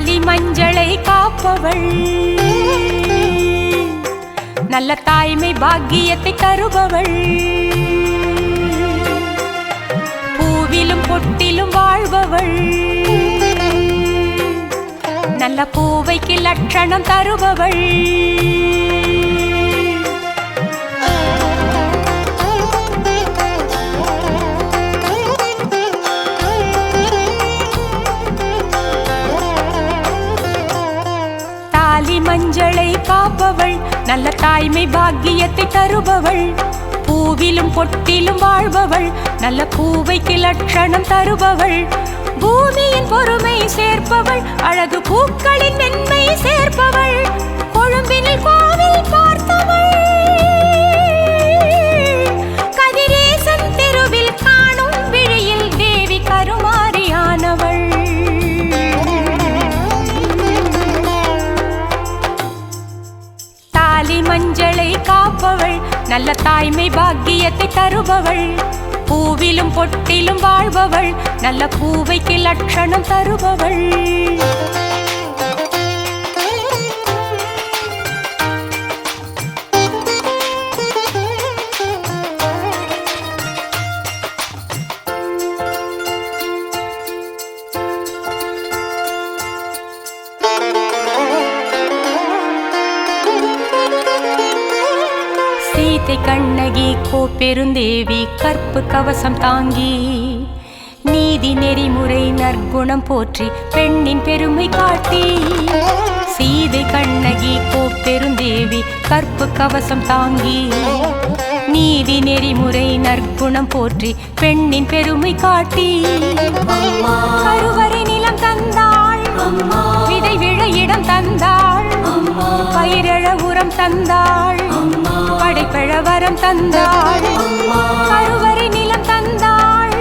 காளி மஞ்சளை காப்பவள். நல்ல தாய்மை பாக்கியத்தை தருபவள். பூவிலும் பொட்டிலும் வாழ்பவள். நல்ல பூவைக்கு லட்சணம் தருபவள். மஞ்சளை காப்பவள் நல்ல தாய்மை பாக்கியத்தை தருபவள். பூவிலும் பொட்டிலும் வாழ்பவள் நல்ல பூவைக்கு லட்சணம் தருபவள். பூமியின் பொறுமை சேர்ப்பவள் அழகு பூக்களின் மென்மை சேர்ப்பவள். கொழும்பினில் கோவில் பார்த்தவள். மஞ்சளை காப்பவள் நல்ல தாய்மை பாக்கியத்தை தருபவள். பூவிலும் பொட்டிலும் வாழ்பவள் நல்ல பூவைக்கு லட்சணம் தருபவள். சீதை கண்ணகி கோப்பெருந்தேவி கற்பு கவசம் தாங்கி நீதி நெறிமுறை நற்குணம் போற்றி பெண்ணின் பெருமை காட்டி. சீதை கண்ணகி கோப்பெருந்தேவி கற்பு கவசம் தாங்கி நீதி நெறிமுறை நற்குணம் போற்றி பெண்ணின் பெருமை காட்டி. கருவறை நிலம் தந்தாள் விதை விழ இடம் தந்தாள் பயிரழ உரம் தந்தாள். தந்தாள். கருவறை நிலம் தந்தாள்.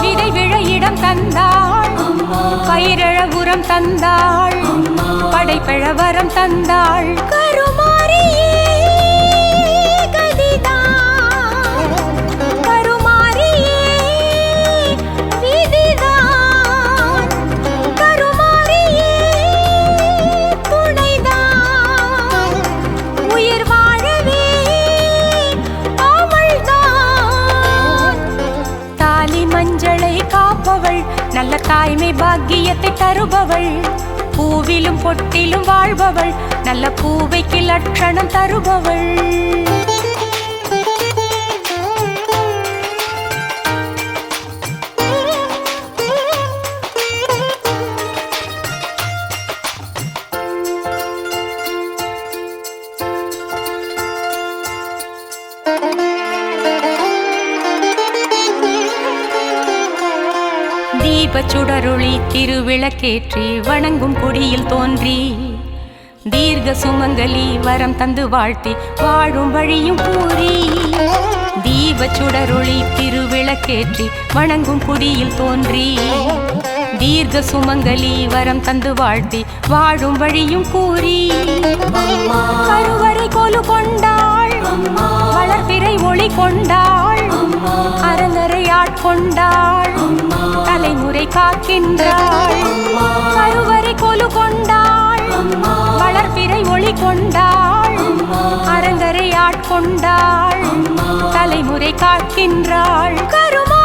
விதை விழ இடம் தந்தாள். பயிரழ உரம் தந்தாள். படைப்பழ வரம் தந்தாள். கருமாரியே நல்ல தாய்மை பாக்கியத்தை தருபவள். பூவிலும் பொட்டிலும் வாழ்பவள். நல்ல பூவைக்கு லட்சணம் தருபவள். சுடரொளி திருவிளக்கேற்றி வணங்கும் கொடியில் தோன்றி தீர்க்க சுமங்கலி வரம் தந்து வாழ்த்தி வாழும் வழியும் கூறி தீபச் சுடரொளி திருவிளக்கேற்றி வணங்கும் குடியில் தோன்றி தீர்க்க சுமங்கலி வரம் தந்து வாழ்த்தி வாழும் வழியும் கூறி. கருவறை கொலு கொண்டாள் வளர்பிறை ஒளி கொண்டாள் அரங்கரை ஆட்கொண்டாள் காக்கின்றாள் கருவறை கொலு கொண்டாள். வளர்பிறை ஒளி கொண்டாள். அரங்கரை ஆட்கொண்டாள். தலைமுறை காக்கின்றாள். கருமா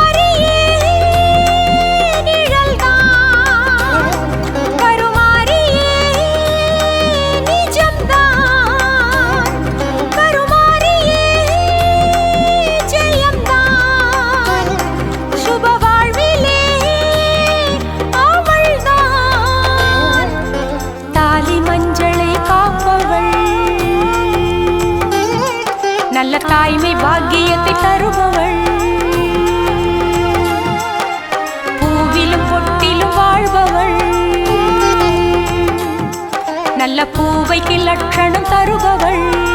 நல்ல பூவைக்கு லட்சணம் தருபவள்.